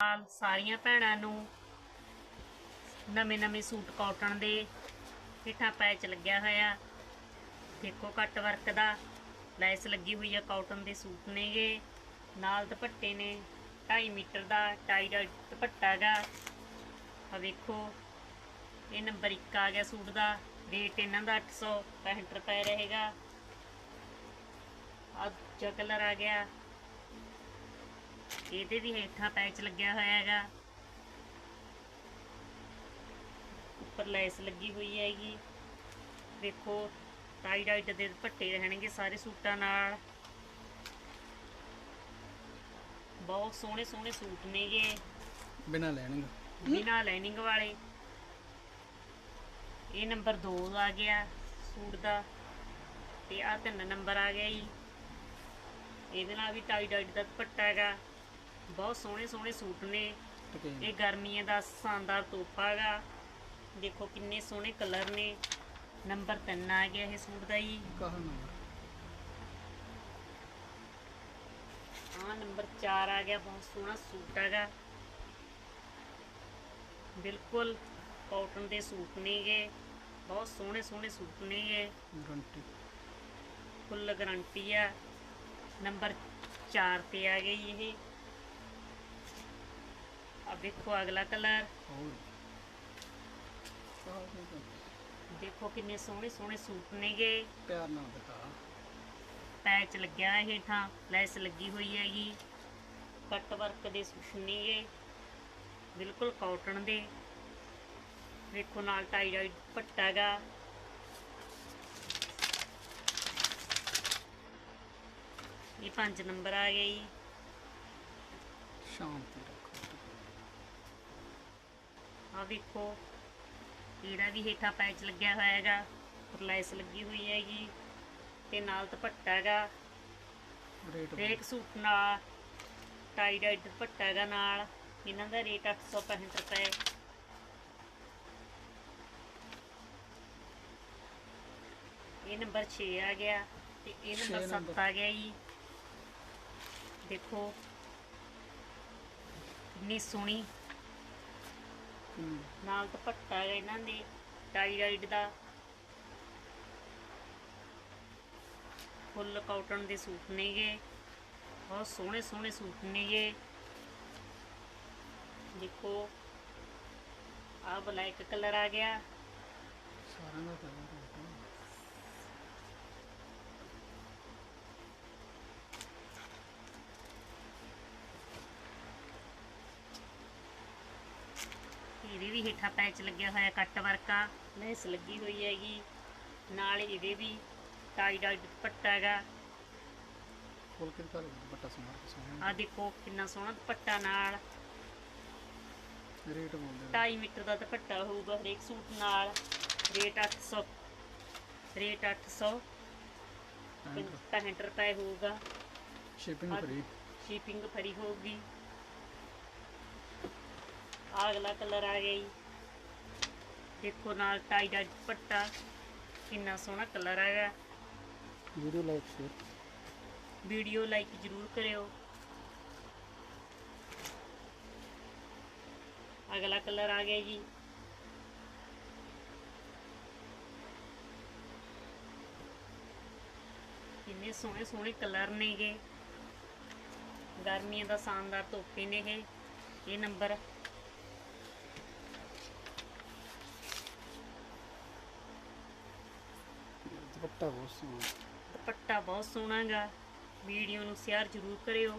ਨਾਲ ਸਾਰੀਆਂ ਭੈਣਾਂ ਨੂੰ ਨਵੇਂ ਨਵੇਂ ਸੂਟ ਕਾਟਨ ਦੇ ਹੇਠਾਂ ਪੈਚ ਲੱਗਿਆ ਹੋਇਆ। ਦੇਖੋ ਕੱਟ ਵਰਕ ਦਾ, ਲੈਸ ਲੱਗੀ ਹੋਈ ਆ ਕਾਟਨ ਦੇ ਸੂਟ ਨੇਗੇ। ਨਾਲ ਦੁਪੱਟੇ ਨੇ 2.5 ਮੀਟਰ ਦਾ ਟਾਈ ਦਾ ਦੁਪੱਟਾ ਹੈਗਾ। ਆ ਵੇਖੋ, ਇਹ ਨੰਬਰ 1 ਆ ਗਿਆ ਸੂਟ ਦਾ। ਰੇਟ ਇਹਨਾਂ ਦਾ 865 ਰੁਪਏ ਰਹੇਗਾ। ਆ ਦੂਜਾ ਕਲਰ ਆ ਗਿਆ। ਇਹਦੇ ਵੀ ਹੇਠਾਂ ਪੈਚ ਲੱਗਿਆ ਹੋਇਆ ਹੈਗਾ। ਉੱਪਰ ਲੈਸ ਲੱਗੀ ਹੋਈ ਹੈਗੀ। ਦੇਖੋ ਟਾਈ ਡਾਈਟ ਦੇ ਦੁਪੱਟੇ ਰਹਿਣਗੇ ਸਾਰੇ ਸੂਟਾਂ ਨਾਲ। ਬਹੁਤ ਸੋਹਣੇ ਸੋਹਣੇ ਸੂਟ ਨੇਗੇ। ਬਿਨਾ ਲੈਣਗੇ। ਬਿਨਾ ਲਾਈਨਿੰਗ ਵਾਲੇ। ਇਹ ਨੰਬਰ 2 ਆ ਗਿਆ ਸੂਟ ਦਾ। ਤੇ ਆ ਤਿੰਨ ਨੰਬਰ ਆ ਗਿਆ ਜੀ। ਇਹਦੇ ਨਾਲ ਵੀ ਟਾਈ ਡਾਈਟ ਦਾ ਦੁਪੱਟਾ ਹੈਗਾ। ਬਹੁਤ ਸੋਹਣੇ ਸੋਹਣੇ ਸੂਟ ਨੇ। ਇਹ ਗਰਮੀਆਂ ਦਾ ਸ਼ਾਨਦਾਰ ਤੋਹਫਾ ਹੈਗਾ। ਦੇਖੋ ਕਿੰਨੇ ਸੋਹਣੇ ਕਲਰ ਨੇ। ਨੰਬਰ 3 ਆ ਗਿਆ ਇਹ ਸੂਟ ਦਾ ਜੀ। ਕਹਾ ਨੰਬਰ ਆ ਨੰਬਰ 4 ਆ ਗਿਆ ਬਹੁਤ ਸੋਹਣਾ ਸੂਟ ਹੈਗਾ। ਬਿਲਕੁਲ ਕਾਟਨ ਦੇ ਸੂਟ ਨੇਗੇ ਬਹੁਤ ਸੋਹਣੇ ਸੋਹਣੇ ਸੂਟ ਨੇਗੇ ਗਰੰਟੀ। ਫੁੱਲ ਗਾਰੰਟੀ ਆ। ਨੰਬਰ 4 ਤੇ ਆ ਗਈ ਇਹ। ਆ ਵੇਖੋ ਅਗਲਾ ਕਲਰ। ਕੋਈ ਦੇਖੋ ਕਿੰਨੇ ਸੋਹਣੇ ਸੋਹਣੇ ਸੂਟ ਨੇਗੇ। ਪਿਆਰ ਨਾਲ ਦਿਖਾ। ਪੈਚ ਲੱਗਿਆ ਹੈ ਹੇਠਾਂ ਲੈਸ ਲੱਗੀ ਹੋਈ ਹੈਗੀ। ਕੱਟ ਵਰਕ ਦੇ ਸੂਟ ਨੇਗੇ ਬਿਲਕੁਲ ਕਾਟਨ ਦੇ। ਵੇਖੋ ਨਾਲ ਟਾਈ ਡਾਈ ਦੁਪੱਟਾ ਹੈਗਾ। ਇਹ ਪੰਜ ਨੰਬਰ ਆ ਗਿਆ ਜੀ। ਸ਼ਾਂਤੀ ਰੱਖੋ। ਆ ਵੇਖੋ। ਇਹਦਾ ਵੀ ਹੇਠਾਂ ਪੈਚ ਲੱਗਿਆ ਹੋਇਆ ਹੈਗਾ ਲੈਸ ਲੱਗੀ ਹੋਈ ਹੈਗੀ। ਤੇ ਨਾਲ ਦੁਪੱਟਾ ਹੈਗਾ। ਰੇਟ ਹਰੇਕ ਸੂਟ ਨਾਲ ਟਾਈ ਡਾਈ ਦੁਪੱਟਾ ਹੈਗਾ ਨਾਲ। ਇਹਨਾਂ ਦਾ ਰੇਟ 865 ਰੁਪਏ। ਇਹ ਨੰਬਰ 6 ਆ ਗਿਆ ਤੇ ਇਹ ਨੰਬਰ 7 ਨੰਬਰ। ਆ ਗਿਆ ਜੀ। ਦੇਖੋ। ਕਿੰਨੀ ਸੋਹਣੀ ਨਾਲ ਦੁਪੱਟਾ ਹੈਗਾ ਇਹਨਾਂ ਦੇ ਟਾਈ ਦਾ। ਫੁੱਲ ਕਾਟਨ ਦੇ ਸੂਟ ਨੇਗੇ। ਬਹੁਤ ਸੋਹਣੇ ਸੋਹਣੇ ਸੂਟ ਨੇਗੇ। ਦੇਖੋ, ਆਹ ਬਲੈਕ ਕਲਰ ਆ ਗਿਆ। ਸਾਰਿਆਂ ਦਾ ਕਲਰ ਰੇਟ ਇਹਦੇ ਵੀ ਹੇਠਾਂ ਪੈਚ ਲੱਗਿਆ ਹੋਇਆ ਕੱਟ ਵਰਕਾ ਲੈਸ ਲੱਗੀ ਹੋਈ ਹੈਗੀ। ਨਾਲ ਇਹਦੇ ਵੀ ਟਾਈ ਡਾਈ ਦੁਪੱਟਾ ਹੈਗਾ। ਖੋਲ ਕੇ ਦਿਖਾ ਲਓ ਦੁਪੱਟਾ ਸੋਹਣਾ ਆ ਦੇਖੋ ਕਿੰਨਾ ਸੋਹਣਾ ਦੁਪੱਟਾ ਨਾਲ। ਰੇਟ ਬੋਲਦੇ 2.5 ਮੀਟਰ ਦਾ ਦੁਪੱਟਾ ਹੋਊਗਾ ਹਰੇਕ ਸੂਟ ਨਾਲ। ਰੇਟ 800 ਰੇਟ 800 65 ਰੁਪਏ ਹੋਊਗਾ। Shipping free. ਸ਼ਿਪਿੰਗ ਫਰੀ ਹੋਊਗੀ। ਆਹ ਅਗਲਾ ਕਲਰ ਆ ਗਿਆ ਜੀ। ਦੇਖੋ ਨਾਲ ਟਾਈ ਦਾ ਦੁਪੱਟਾ। ਕਿੰਨਾ ਸੋਹਣਾ ਕਲਰ ਹੈਗਾ video like share. Video like ਜ਼ਰੂਰ ਕਰਿਓ। ਅਗਲਾ ਕਲਰ ਆ ਗਿਆ ਜੀ। ਕਿੰਨੇ ਸੋਹਣੇ ਸੋਹਣੇ ਕਲਰ ਨੇਗੇ ਗਰਮੀਆਂ ਦਾ ਸ਼ਾਨਦਾਰ ਤੋਪੇ ਨੇ ਇਹ। ਇਹ ਨੰਬਰ ਦੁਪੱਟਾ ਬਹੁਤ ਸੋਹਣਾ। ਦੁਪੱਟਾ ਬਹੁਤ ਸੋਹਣਾ ਗਾ ਵੀਡੀਓ ਨੂੰ ਸ਼ੇਅਰ ਜ਼ਰੂਰ ਕਰਿਓ।